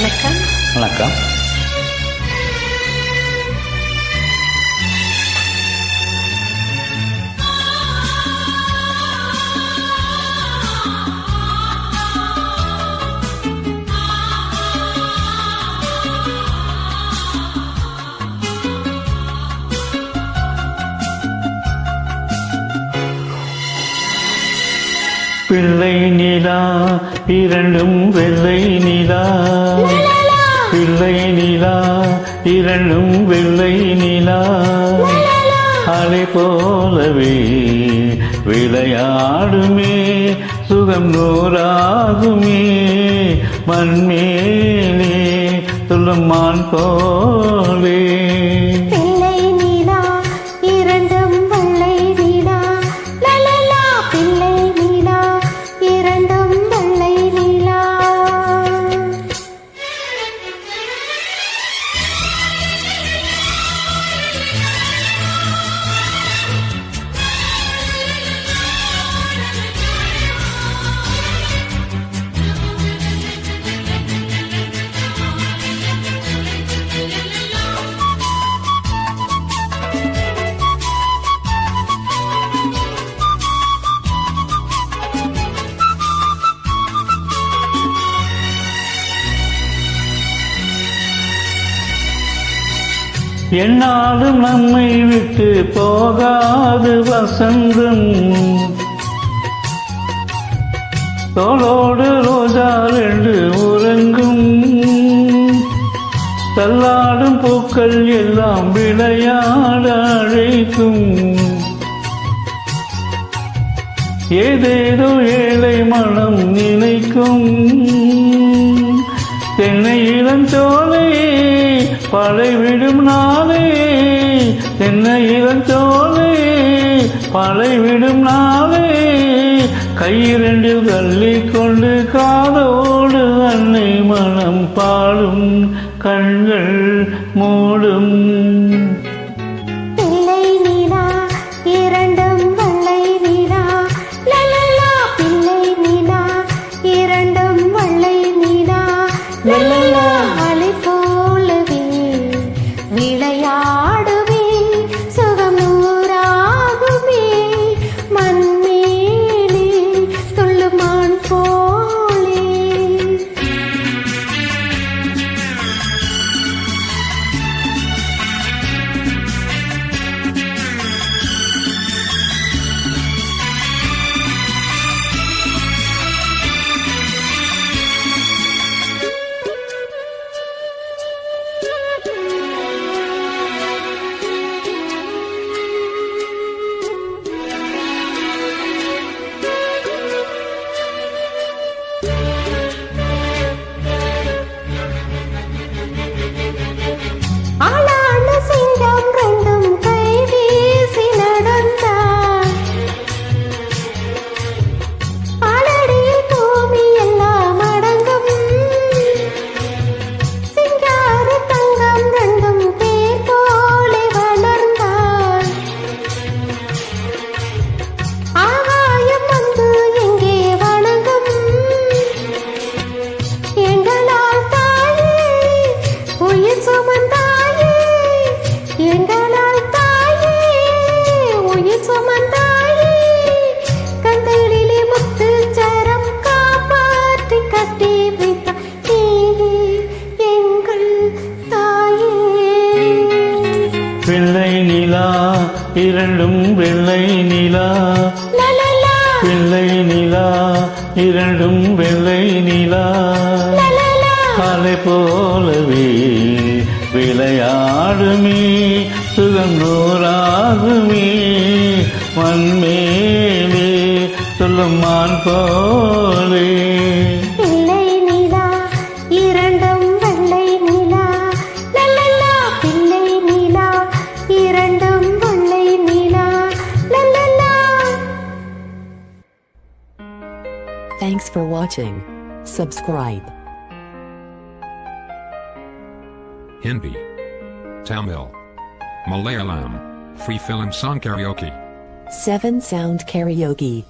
வணக்கம். வணக்கம். பிள்ளை நிலா இரண்டும் வெள்ளை நிலா. பிள்ளை நிலா இரண்டும் வெள்ளை நிலா. அலை போலவே விளையாடுமே சுகம் நூறாகுமே. மண்மேலே துள்ளம்மான் போலே. என்னாலும் நம்மை விட்டு போகாது வசந்தம். தோளோடு ரோஜா ரெண்டு உறங்கும். தள்ளாடும் பூக்கள் எல்லாம் விளையாட அழைக்கும். ஏதேதோ ஏழை மனம் நினை தென்னை இளஞ்சோலை பழைவிடும் நாளே. கையிரண்டில் தள்ளி கொண்டு காதோடு அன்னை மனம் பாடும் கண்கள் மூடும். இரண்டும் வெள்ளை நிலா. பிள்ளை நிலா இரண்டும் வெள்ளை நிலா. அலை போலவே விளையாடுமே சுகம் நூறாகுமே மண்மேலே சொல்லும் மான் Thanks for watching. Subscribe. Hindi, Tamil, Malayalam, Free Film Song Karaoke. 7 Sound Karaoke.